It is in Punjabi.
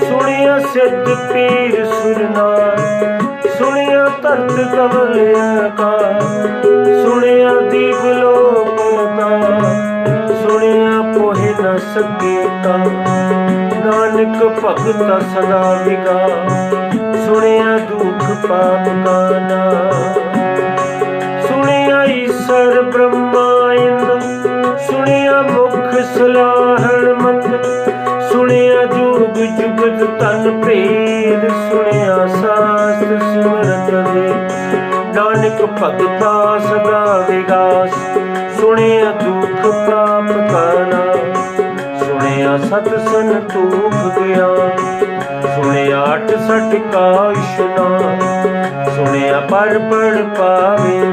ਸੁਣਿਆ ਸਿੱਧ ਪੀਰ ਸੁਰਨਾਰ ਸੁਣਿਆ ਧਰਤ ਕਵਲਿਆ ਕਾ ਸੁਣਿਆ ਦੀਪ ਲੋਕ ਦਾ ਸੁਣਿਆ ਪੋਹਿ ਨ ਸਕੇ ਕਾ ਨਾਨਕ ਭਗਤ ਸਦਾ ਵਿਗਾ ਸੁਣਿਆ ਦੁਖ ਪਾਪ ਕਾ ਸਰ ਸੁਣਿਆ ਈਸ਼ਰ ਬ੍ਰਹਮਾ ਇੰਦ ਸੁਣਿਆ ਮੁਖ ਸਲਾਹਣ ਮੰਦ, ਸੁਣਿਆ ਜੁਗ ਜੁਗਤ ਤਨ ਭੇਦ, ਸੁਣਿਆ ਸਾਸਤ ਸਿਮਰਤ ਦੇ। ਨਾਨਕ ਭਗਤਾ ਸਦਾ ਵਿਗਾਸ, ਸੁਣਿਆ ਦੁਖ ਪ੍ਰਾਪਤ ਕਰਨਾ। ਸੁਣਿਆ ਸਤ ਸੰਤੋਖ ਗਿਆ ਸੁਣਿਆ ਅਠ ਸਟ ਕਾ ਇਸ਼ਨਾਨ, ਸੁਣਿਆ ਪਰ ਪੜ ਪਾਵੇ